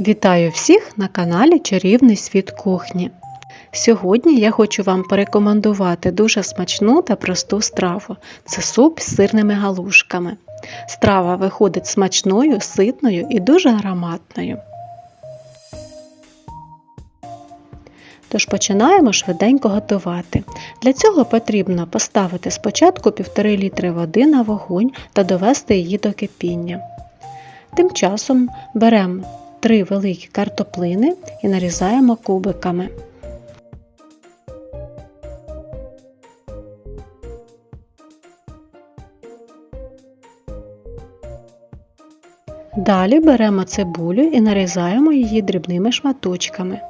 Вітаю всіх на каналі Чарівний світ кухні. Сьогодні я хочу вам порекомендувати дуже смачну та просту страву. Це суп з сирними галушками. Страва виходить смачною, ситною і дуже ароматною. Тож починаємо швиденько готувати. Для цього потрібно поставити спочатку 1,5 літри води на вогонь та довести її до кипіння. Тим часом беремо 3 великі картоплини і нарізаємо кубиками. Далі беремо цибулю і нарізаємо її дрібними шматочками.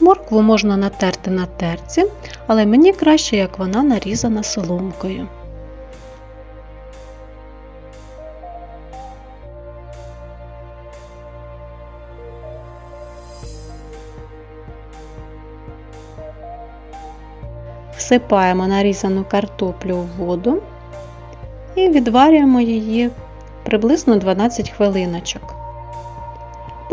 Моркву можна натерти на терці, але мені краще, як вона нарізана соломкою. Всипаємо нарізану картоплю в воду і відварюємо її приблизно 12 хвилиночок.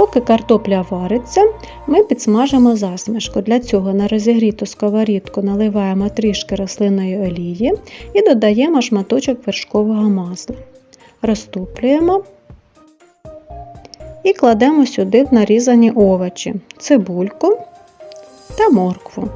Поки картопля вариться, ми підсмажимо засмішку. Для цього на розігріту сковорідку наливаємо трішки рослинної олії і додаємо шматочок вершкового масла. Розтоплюємо і кладемо сюди в нарізані овочі, цибульку та моркву.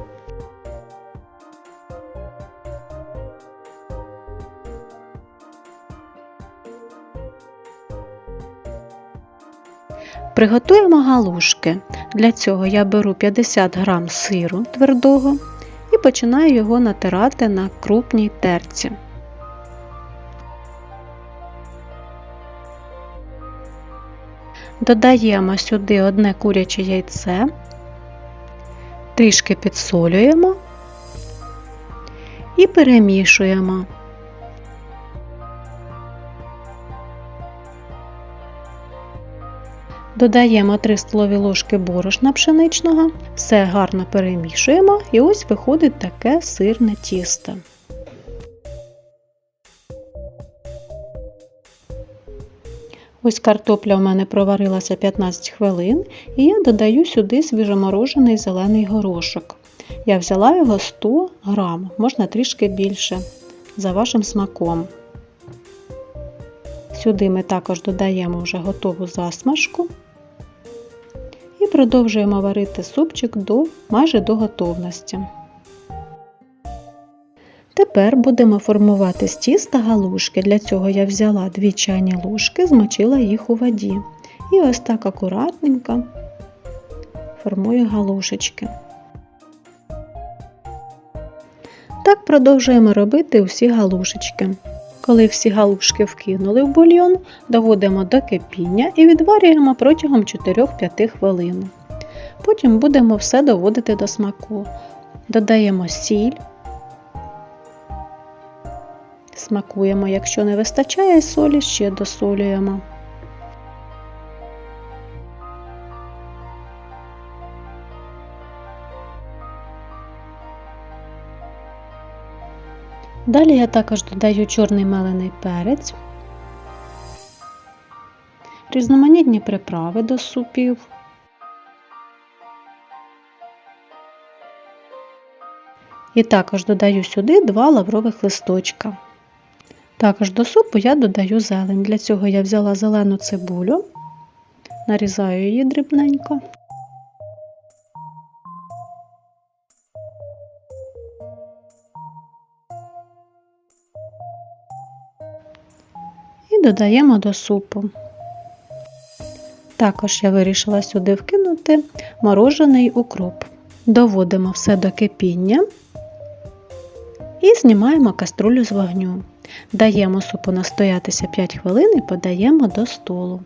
Приготуємо галушки. Для цього я беру 50 г сиру твердого і починаю його натирати на крупній терці. Додаємо сюди одне куряче яйце, трішки підсолюємо і перемішуємо. Додаємо 3 столові ложки борошна пшеничного, все гарно перемішуємо і ось виходить таке сирне тісто. Ось картопля у мене проварилася 15 хвилин і я додаю сюди свіжоморожений зелений горошок. Я взяла його 100 грам, можна трішки більше, за вашим смаком. Сюди ми також додаємо вже готову засмажку продовжуємо варити супчик до, майже до готовності. Тепер будемо формувати з тіста галушки. Для цього я взяла 2 чайні ложки, змочила їх у воді. І ось так акуратненько формую галушечки. Так продовжуємо робити усі галушечки. Коли всі галушки вкинули в бульйон, доводимо до кипіння і відварюємо протягом 4-5 хвилин. Потім будемо все доводити до смаку. Додаємо сіль, смакуємо, якщо не вистачає солі, ще досолюємо. Далі я також додаю чорний мелений перець, різноманітні приправи до супів, і також додаю сюди два лаврових листочка. Також до супу я додаю зелень. Для цього я взяла зелену цибулю, нарізаю її дрібненько. І додаємо до супу. Також я вирішила сюди вкинути морожений укроп. Доводимо все до кипіння і знімаємо каструлю з вогню. Даємо супу настоятися 5 хвилин і подаємо до столу.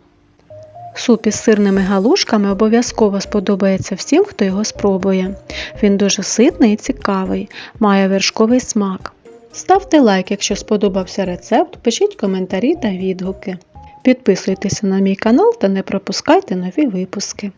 Суп із сирними галушками обов'язково сподобається всім, хто його спробує. Він дуже ситний і цікавий, має вершковий смак. Ставте лайк, якщо сподобався рецепт, пишіть коментарі та відгуки. Підписуйтеся на мій канал та не пропускайте нові випуски.